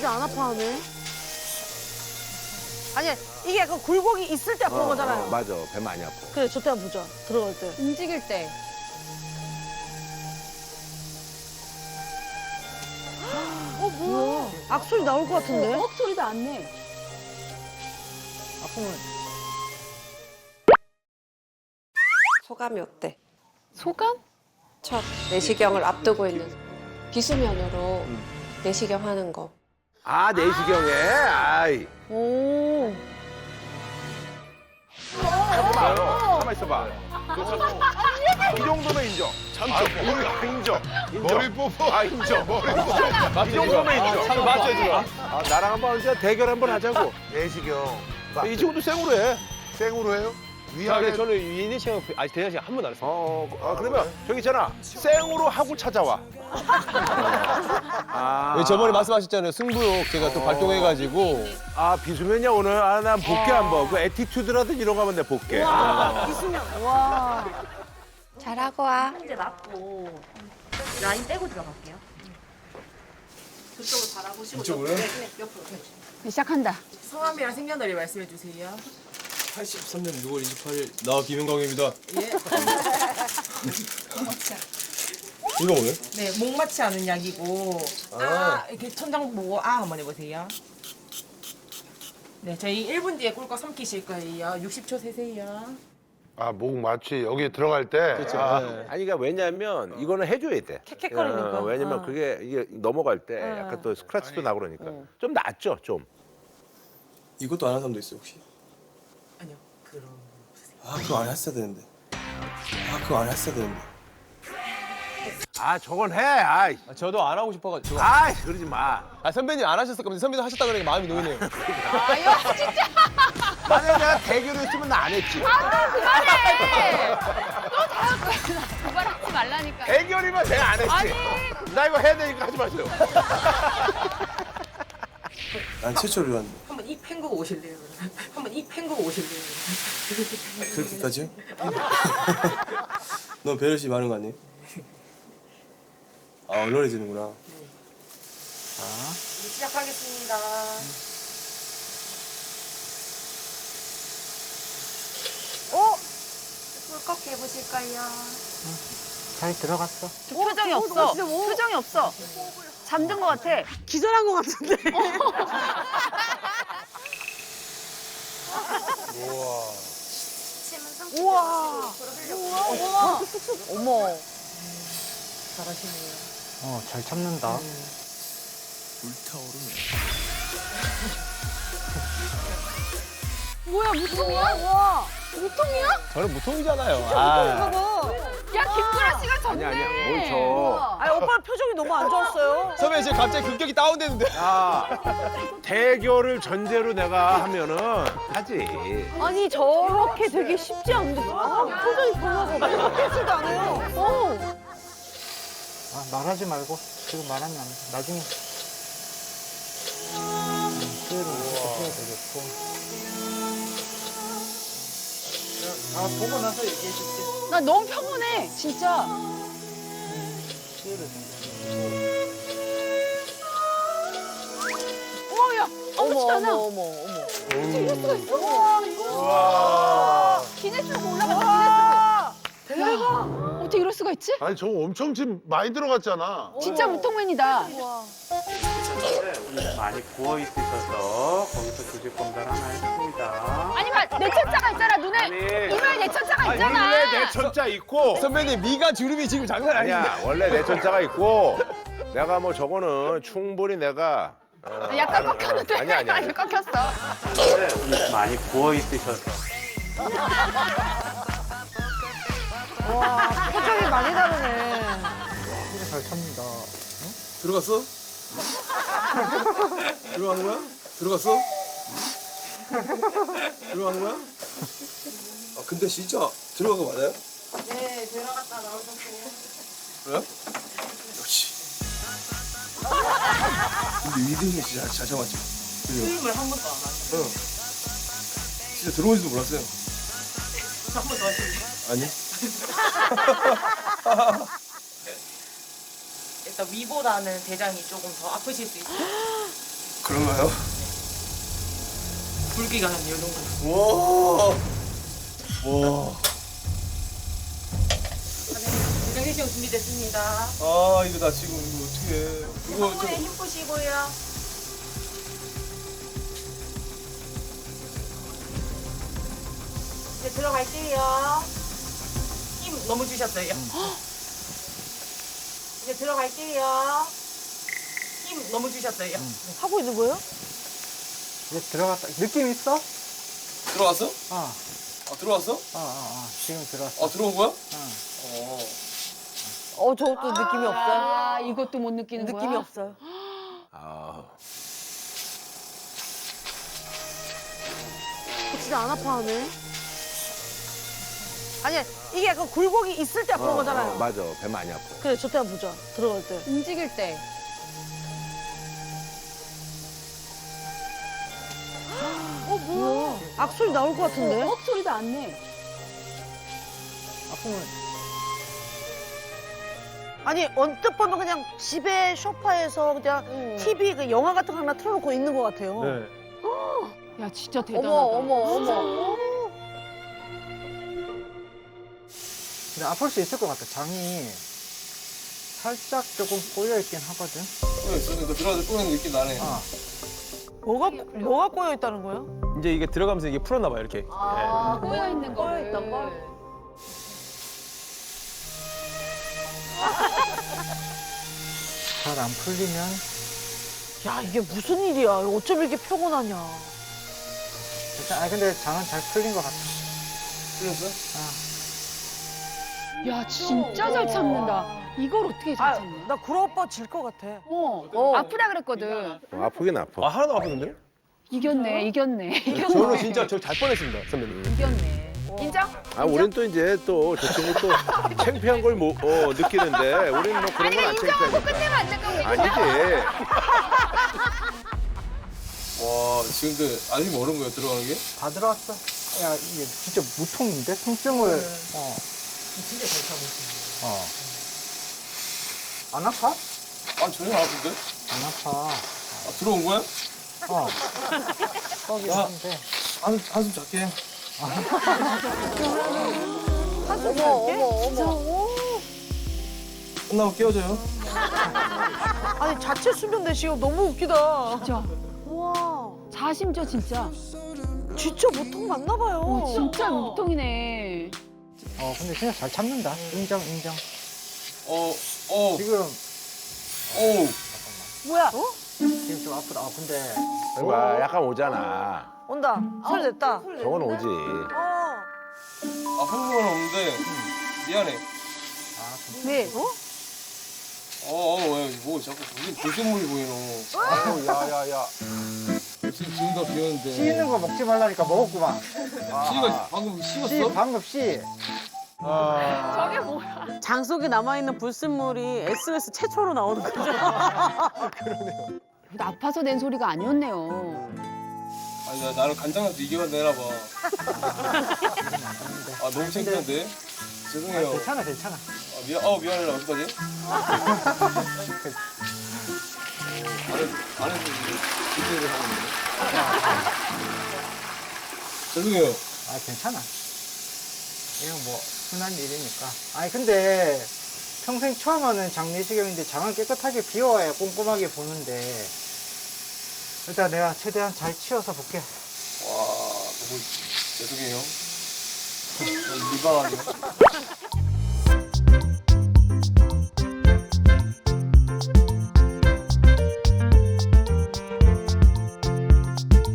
진짜 안 아파하네. 아니 이게 약간 굴곡이 있을 때 아픈 거잖아요. 어, 맞아. 배 많이 아파. 그래 저때 한번 보자. 들어갈 때. 움직일 때. 어 뭐야? 악소리 나올 것 같은데? 헉 소리도 안 내. 소감이 어때? 소감? 첫 내시경을 앞두고 있는 비수면으로 내시경 하는 거. 아, 내시경에? 아이. 오. 해봐요. 가만 있어봐. 이 정도면 인정. 참, 아, 우리 인정. 인정. 머리 뽑아. 아, 인정. 머리 뽑아. 이 정도면 인정. 참 맞죠, 지금? 아, 나랑 한번 이제 대결 한번 하자고. 내시경. 이 친구도 생으로 해. 생으로 해요? 자, 위아래 근데 저는 이내 시간 아직 한 번도 안 했어요. 어, 아, 그러면 저기 있잖아. 생으로 하고 찾아와. 아, 네, 저번에 말씀하셨잖아요. 승부욕 제가 또 발동해가지고 아, 비수면이야, 오늘. 아, 난 볼게 한번. 그 에티튜드라든 이런 거 하면 내가 볼게. 비수면. 와. 잘하고 와. 이제 맞고 라인 떼고 들어갈게요. 그쪽을 바라보시고 이쪽으로요? 옆으로, 네, 옆으로. 네. 시작한다. 성함이랑 생년월일 말씀해 주세요. 83년 6월 28일 나 김영광입니다. 예. 이거 뭐예요? 네, 목 맞지 않은 약이고 아, 이렇게 천장 보고 아 한번 해보세요. 네, 저희 1분 뒤에 꿀꺽 삼키실 거예요. 60초 세세요. 아, 목 마취 여기 들어갈 때. 그렇죠. 아, 네. 아니, 그러니까 왜냐면 이거는 해줘야 돼. 캑캑거리니까. 어, 왜냐면 어. 그게 이게 넘어갈 때 어. 약간 또 스크래치도 나고 그러니까. 좀 낫죠, 좀. 이것도 안 한 사람도 있어요 혹시? 아니요, 그럼. 아 그거 안 했어야 되는데. 아 그거 안 했어야 되는데. 아, 저건 해. 아이. 저도 안 하고 싶어가지고. 아이, 그러지 마. 아 선배님 안 하셨을 겁니다. 선배님 하셨다 그러니까 마음이 놓이네요. 만약에 내가 대결했으면 나 안 했지. 그만하지 말라니까. 대결이면 내가 안 했지. 나 이거 해야 되니까 하지 마세요. 난 최초로 한 한번 입 헹구고 오실래요? 한번 입 헹구고 오실래요? 그렇게까지요? 너 배려심 많은 거 아니에요? 아 얼얼해지는구나. 시작하겠습니다. 어? 꿀꺽 해보실까요? 저 표정이 없어. 표정이 없어. 잠든 것 같아. 기절한 것 같은데. 우와. 우와. 우와. 어머. 잘하시네요. 어, 잘 참는다. 뭐야 무통이야? 와. 무통이야? 저는 무통이잖아요. 아. 야 김구라 씨가 졌네. 아니, 아니야. 뭘 쳐. 아니 오빠 표정이 너무 안 좋았어요. 선배님 지금 갑자기 급격히 다운되는데. 아, 대결을 전제로 내가 하면은 하지. 아니 저렇게 되게 쉽지 않은데 아, 표정이 변화가 똑같지도 않아요. 어. 아, 말하지 말고 지금 말하면 안 돼. 나중에 음, 수혜를 이렇게 해야 되겠고. 아 보고 나서 얘기해 줄게. 나 너무 평온해 진짜. 수혜를 좀. 어머 야. 어머 아무렇지도 어머 않아. 어머 어머. 이럴 수가 있어. 와 이거. 기네스북 올라갔다 기네스북. 대박. 어떻게 이럴 수가 있지? 아니, 저거 엄청 지금 많이 들어갔잖아. 진짜 무통맨이다. 많이 부어 있으셔서 거기서 조직 검사를 하나 했습니다. 아니 막 내 천자가 있잖아 눈에 이마에 내 천자가 원래 있잖아. 내 천자 있고. 선배님 미간 주름이 지금 장난. 아니야, 원래 내 천자가 있고. 내가 뭐 저거는 충분히 내가. 어, 약간 아니, 꺾였는데. 아니, 아니, 아니. 꺾였어. 많이 부어 있으셔서. 와 표정이 많이 다르네. 잘 참는다. 들어갔어? 들어간 거야? 들어갔어? 들어간 거야? 아 근데 진짜 들어간 거 맞아요? 네, 들어갔다 나오셨어요. 그래요? 역시. 근데 위등이 진짜 잘 참았지. 그죠? 수임을 한 번도 안 하셨어요. 응. 진짜 들어온지도 몰랐어요. 한번더 하실래요? 아니? 일단 위보다는 대장이 조금 더 아프실 수 있어요. 그런가요? 불기가 한 요 정도. 와. 와. 내시경 준비됐습니다. 아 이거 나 지금 이거 어떻게? 이거 손에 좀 힘 푸시고요. 이제 들어갈게요. 힘 너무 주셨어요. 이제 들어갈게요. 힘 너무 주셨어요. 하고 있는 거예요? 이제 들어갔다. 느낌 있어? 들어왔어? 어, 아 들어왔어? 어, 어, 어. 지금 들어왔어. 아 들어온 거야? 어. 어. 어, 저것도 느낌이 없어요. 아, 이것도 못 느끼는 거야? 느낌이 없어요. 아, 진짜 안 아파하네. 아니, 이게 약간 굴곡이 있을 때 아픈 거잖아요. 맞아. 배 많이 아파. 그래, 저때 한번 보자. 들어갈 때. 움직일 때. 어, 뭐야. 악소리 나올 것 같은데? 억 소리도 안 내. 아프면 아니, 언뜻 보면 그냥 집에 소파에서 그냥 TV 그 영화 같은 거 하나 틀어놓고 있는 것 같아요. 네. 야, 진짜 대단하다. 어머, 어머, 어머. 근데 아플 수 있을 것 같아. 장이 살짝 조금 꼬여 있긴 하거든. 꼬여 있어. 이거 들어가서 꼬이는 느낌 나네. 어. 뭐가, 뭐가 꼬여 있다는 거예요? 이제 이게 들어가면서 이게 풀었나 봐 이렇게. 아, 꼬여 있는 거. 꼬여 있던 거? 잘안 풀리면 야, 이게 무슨 일이야. 어쩜 이렇게 표곤하냐. 일단 아 근데 장은 잘 풀린 것 같아. 풀렸어? 야, 진짜 잘 참는다. 이걸 어떻게 잘 아, 참냐? 나 구라 오빠 질 것 같아. 어, 아프다 그랬거든. 어, 아프긴 아파. 아 하나도 아프던데요? 이겼네, 이겼네, 이겼네. 저는 진짜 저잘 뻔했습니다 선배님. 이겼네. 인정? 아, 우린 또 이제 또 저 친구 또 창피한 걸 뭐, 어, 느끼는데 우린 뭐 그런 건안 창피하니까. 끝내면 안 될까, 우리? 아니지. 와 지금 근데 아직 멀은 거예요 들어가는 게? 다 들어왔어. 야 이게 진짜 무통인데 통증을. 어. 진짜 잘 참고 있습니다. 어. 안 아파? 아 전혀 안 아픈데? 안 아파. 아 들어온 거야? 어. 뻐긴 야. 한데. 한 한숨 잘게. 어머, 어머, 어머. 끝나고 깨워줘요. 아니, 자체 수면 내시경 너무 웃기다. 진짜. 우와. 자심져, 진짜. 진짜 보통 맞나 봐요. 어, 진짜 무통이네. 어 근데 진짜 잘 참는다. 인정 인정. 어 어. 지금 어. 뭐야? 지금 좀 아프다. 아 근데 봐, 약간 오잖아. 온다. 소리 냈다. 저건 오지. 어. 아픈 건 없는데 미안해. 아 왜? 어? 어어뭐 자꾸 무슨 불순물이 보이노. 아우, 야, 야, 야. 지금 지금 다 비었는데. 씨 있는 거 먹지 말라니까 먹었구만. 씨가 방금 씨 씹었어? 방금 씨. 저게 뭐야? 장 속에 남아있는 불순물이 SBS 최초로 나오는 거죠. 아파서 낸 소리가 아니었네요. 아니 나 나는 간장한테 이겨가 내나 봐. 아 너무 창피한데. 죄송해요. 괜찮아 괜찮아. 아, 미안, 어 미안해 나 어떡하지? 안해 안해서 기대를 있네. 죄송해요. 아 괜찮아. 이건 뭐 흔한 일이니까. 아니 근데 평생 처음 하는 장내시경인데 장을 깨끗하게 비워야 꼼꼼하게 보는데 일단 내가 최대한 잘 치워서 볼게. 와 너무 죄송해요. 저 밀방하네.